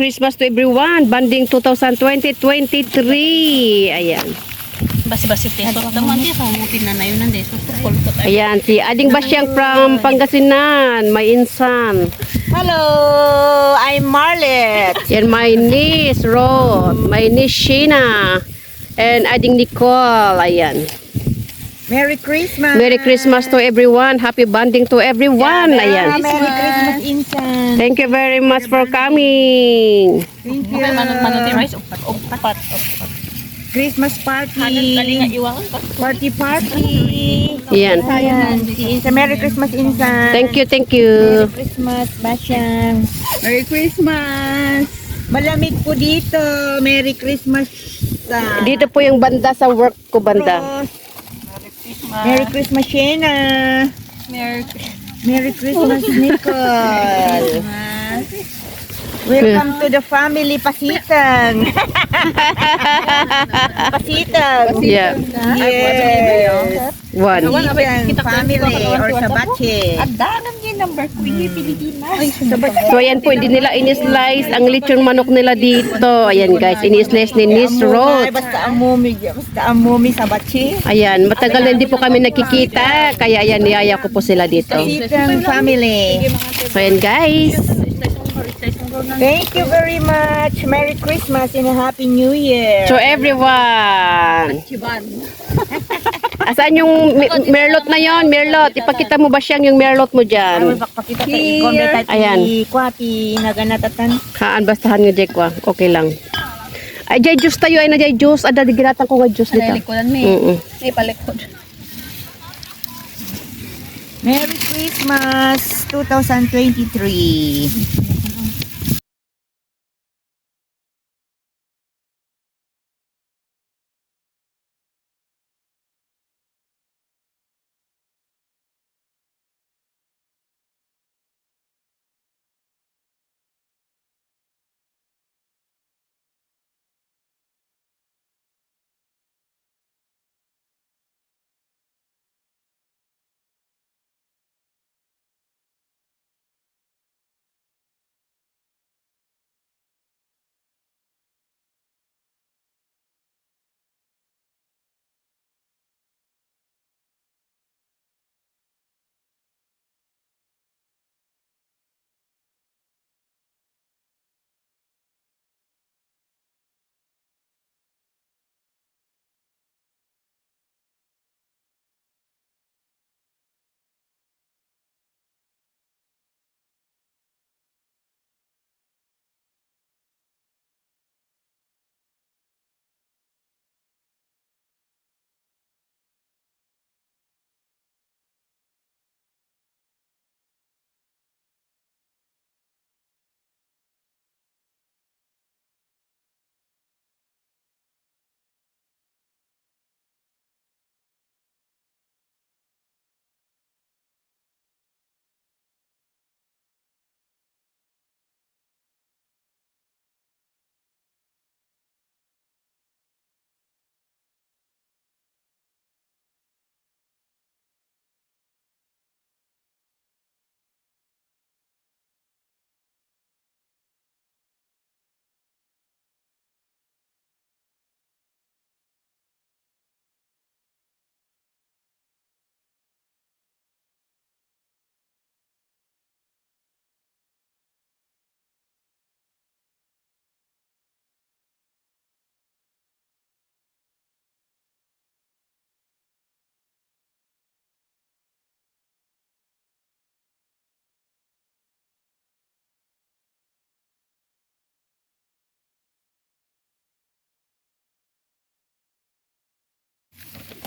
Christmas to everyone. Banding 2020-2023. Ayan. Basi-basi teso. Tama di sa mutin na na yun nande. So, sukol ko tayo. Ayan, si Ading Basyang from Pangasinan. May insan. Hello, I'm Marlet. Yan, my niece, Rod. My niece, Sheena. And Ading Nicole. Ayan. Merry Christmas. Merry Christmas to everyone. Happy banding to everyone. Ah, Ayan. Merry Christmas, Insan. Thank you very much for coming. Thank you. Okay, manot manot yung rice. Upat, upat, upat. Christmas party. Party, party. Ayan. Ayan, si Insan. Merry Christmas, Insan. Thank you, thank you. Merry Christmas, Basyang. Merry Christmas. Malamig po dito. Merry Christmas. Sa Dito po yung banda sa work ko, banda. Cross. Merry Christmas, Shena. Merry Merry Christmas, Nicole. Welcome to the family Pasitan. Pasitan. Yeah. Yes. One. Pasitan family or Sabache. Adangan niya number ko yung Pilipinas. Ay, So ayan po, hindi nila ini-slice ang lechon manok nila dito. Ayan guys, ini-slice ni Miss Ay, Rose. Basta amumi, basta amumi Sabache. Ayan, matagal na hindi po kami nakikita. Kaya ayan, niyaya ko po sila dito. Pasitan family. So ayan guys. Thank you very much. Merry Christmas and a Happy New Year. So everyone. Asan yung mi- merlot na yon? Merlot. Ipakita mo ba siyang yung merlot mo dyan? Pakita sa Si ikon. Ayan. Kwati naganatatan. Haan, bastahan nga Jekwa. Okay lang. Ay, jay juice tayo. Ay na jay juice. Ada, ginatan ko nga juice dito. likodan may? Mm-mm. May palikod. Merry Christmas 2023.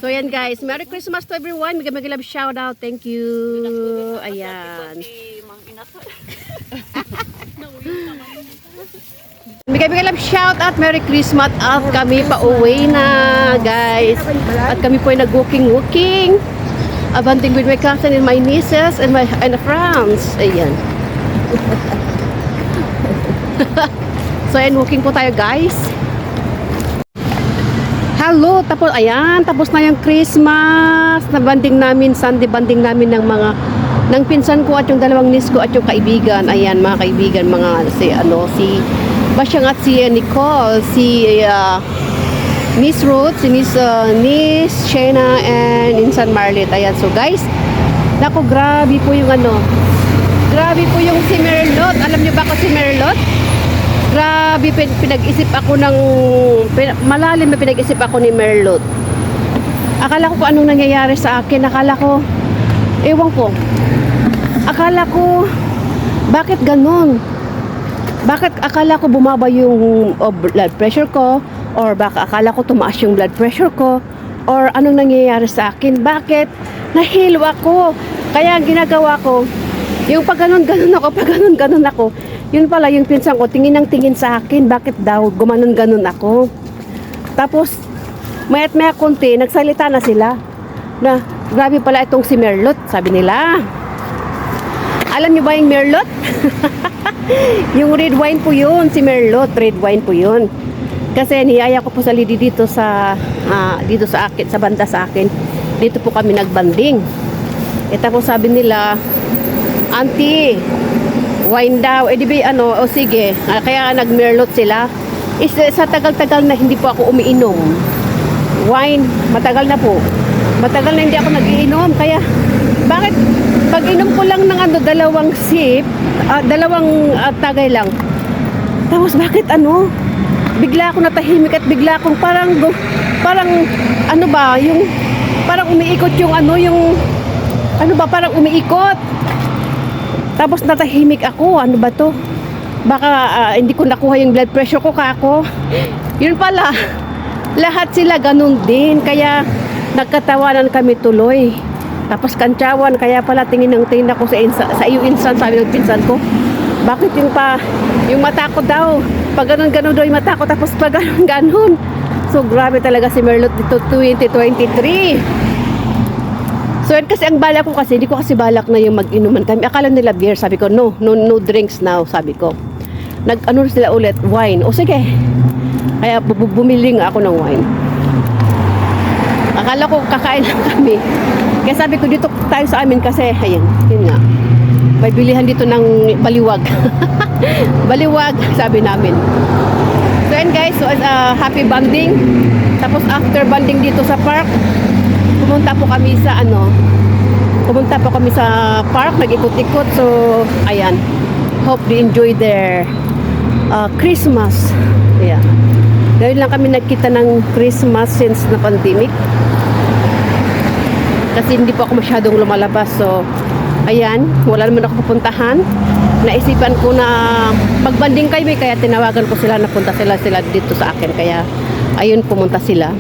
So yan guys, Merry Christmas to everyone. Mag mag love shout out. Thank you. Ayan. Bigay bigay love shout out. Merry Christmas at kami pa uwi na guys. At kami po ay nag-walking-walking. Abanting with my cousin and my nieces and my and friends. Ayan. so ayan, walking po tayo guys. Hello, tapos ayan, tapos na yung Christmas. Na banding namin, Sunday banding namin ng mga ng pinsan ko at yung dalawang niece ko at yung kaibigan. Ayan, mga kaibigan, mga si ano si Basyang at si uh, Nicole, si uh, Miss Ruth, si Miss uh, Miss Shena and Insan Marlet. Ayan, so guys, nako grabe po yung ano. Grabe po yung si Merlot. Alam niyo ba ko si Merlot? Grabe, pin- pinag-isip ako ng, malalim na pinag-isip ako ni Merlot. Akala ko kung anong nangyayari sa akin. Akala ko, ewan ko. Akala ko, bakit ganun? Bakit akala ko bumaba yung blood pressure ko? Or baka akala ko tumaas yung blood pressure ko? Or anong nangyayari sa akin? Bakit? Nahilo ako. Kaya ginagawa ko, yung pag ganun-ganun ako, pag ganun-ganun ako, yun pala yung pinsan ko, tingin ng tingin sa akin, bakit daw gumanon-ganon ako? Tapos, mayat maya konti, nagsalita na sila na grabe pala itong si Merlot, sabi nila. Alam niyo ba yung Merlot? yung red wine po yun, si Merlot, red wine po yun. Kasi niyaya ko po sa lidi dito sa ah, dito sa akin, sa banda sa akin. Dito po kami nagbanding. E tapos sabi nila, Auntie, wine daw. Eh di ba ano, o sige. Ah, kaya nag-merlot sila. Is, sa tagal-tagal na hindi po ako umiinom. Wine, matagal na po. Matagal na hindi ako nagiinom. Kaya, bakit pag inom ko lang ng ano, dalawang sip, ah, dalawang ah, tagay lang. Tapos bakit ano? Bigla ako natahimik at bigla akong parang parang ano ba, yung parang umiikot yung ano, yung ano ba, parang umiikot. Tapos natahimik ako, ano ba to? Baka ah, hindi ko nakuha yung blood pressure ko kako. Yun pala, lahat sila ganun din. Kaya nagkatawanan kami tuloy. Tapos kantsawan, kaya pala tingin ng tingin ako sa, insa, sa iyo insan, sabi ng pinsan ko. Bakit yung pa, yung mata ko daw, pag ganun ganun daw yung mata ko, tapos pag ganun ganun. So grabe talaga si Merlot dito 2023. So yun kasi ang balak ko kasi, hindi ko kasi balak na yung mag-inuman kami. Akala nila beer, sabi ko, no, no, no drinks now, sabi ko. Nag, ano sila ulit, wine. O sige. Kaya bu- bu- bumili nga ako ng wine. Akala ko kakain lang kami. Kaya sabi ko, dito tayo sa amin kasi, ayan, yun nga. May bilihan dito ng baliwag. baliwag, sabi namin. So yun guys, so uh, happy banding. Tapos after banding dito sa park, pumunta po kami sa ano, pumunta po kami sa park, nag-ikot-ikot. So, ayan. Hope they enjoy their uh, Christmas. Yeah. Ngayon lang kami nagkita ng Christmas since na pandemic. Kasi hindi po ako masyadong lumalabas. So, ayan, wala naman ako pupuntahan. Naisipan ko na magbanding kami, kaya tinawagan ko sila na punta sila sila dito sa akin. Kaya, ayun, pumunta sila.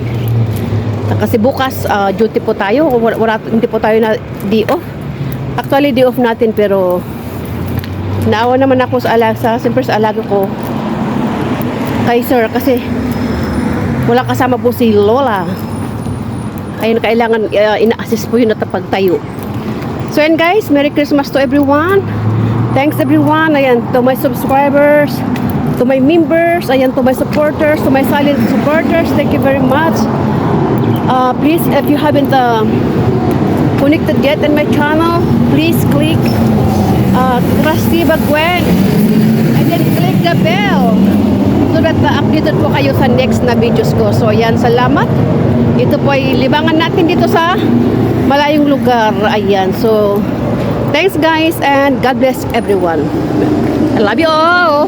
Kasi bukas ah, duty po tayo, wala, wala, hindi po tayo na day off. Actually, day off natin pero naawa naman ako sa alaga, siyempre sa alaga ko kay sir kasi wala kasama po si Lola. Ayun, kailangan ah, ina-assist po yun at pagtayo. So yan guys, Merry Christmas to everyone. Thanks everyone. Ayan, to my subscribers, to my members, ayan, to my supporters, to my silent supporters. Thank you very much. Uh, please, if you haven't uh, connected yet in my channel, please click uh, Krusty Bagwen and then click the bell so that updated po kayo sa next na videos ko. So, ayan, salamat. Ito po ay libangan natin dito sa malayong lugar. Ayan, so, thanks guys and God bless everyone. I love you all.